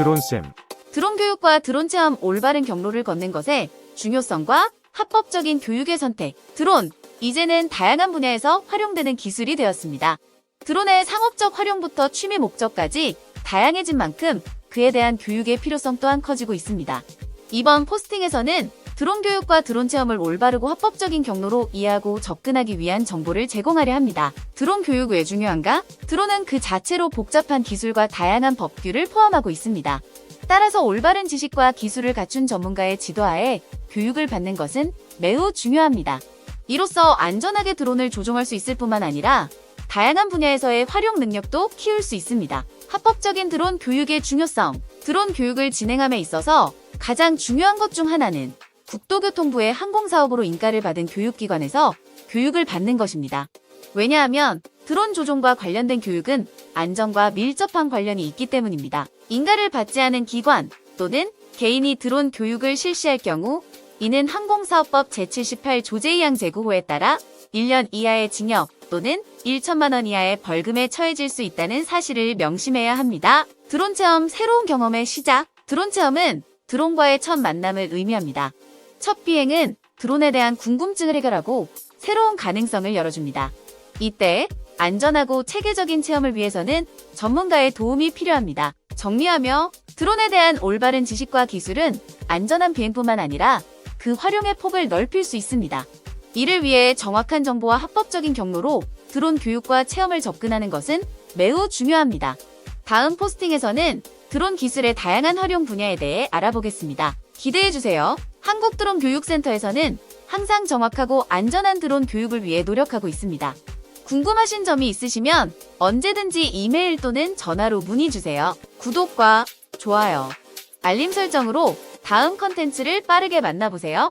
드론쌤, 드론 교육과 드론 체험 올바른 경로를 걷는 것의 중요성과 합법적인 교육의 선택. 드론, 이제는 다양한 분야에서 활용되는 기술이 되었습니다. 드론의 상업적 활용부터 취미 목적까지 다양해진 만큼 그에 대한 교육의 필요성 또한 커지고 있습니다. 이번 포스팅에서는 드론 교육과 드론 체험을 올바르고 합법적인 경로로 이해하고 접근하기 위한 정보를 제공하려 합니다. 드론 교육 왜 중요한가? 드론은 그 자체로 복잡한 기술과 다양한 법규를 포함하고 있습니다. 따라서 올바른 지식과 기술을 갖춘 전문가의 지도하에 교육을 받는 것은 매우 중요합니다. 이로써 안전하게 드론을 조종할 수 있을 뿐만 아니라 다양한 분야에서의 활용 능력도 키울 수 있습니다. 합법적인 드론 교육의 중요성. 드론 교육을 진행함에 있어서 가장 중요한 것 중 하나는 국토교통부의 항공사업으로 인가를 받은 교육기관에서 교육을 받는 것입니다. 왜냐하면 드론 조종과 관련된 교육은 안전과 밀접한 관련이 있기 때문입니다. 인가를 받지 않은 기관 또는 개인이 드론 교육을 실시할 경우 이는 항공사업법 제78 조제이항 제구호에 따라 1년 이하의 징역 또는 1천만 원 이하의 벌금에 처해질 수 있다는 사실을 명심해야 합니다. 드론 체험 새로운 경험의 시작. 드론 체험은 드론과의 첫 만남을 의미합니다. 첫 비행은 드론에 대한 궁금증을 해결하고 새로운 가능성을 열어줍니다. 이때 안전하고 체계적인 체험을 위해서는 전문가의 도움이 필요합니다. 정리하며 드론에 대한 올바른 지식과 기술은 안전한 비행뿐만 아니라 그 활용의 폭을 넓힐 수 있습니다. 이를 위해 정확한 정보와 합법적인 경로로 드론 교육과 체험을 접근하는 것은 매우 중요합니다. 다음 포스팅에서는 드론 기술의 다양한 활용 분야에 대해 알아보겠습니다. 기대해주세요. 한국드론교육센터에서는 항상 정확하고 안전한 드론 교육을 위해 노력하고 있습니다. 궁금하신 점이 있으시면 언제든지 이메일 또는 전화로 문의주세요. 구독과 좋아요, 알림 설정으로 다음 컨텐츠를 빠르게 만나보세요.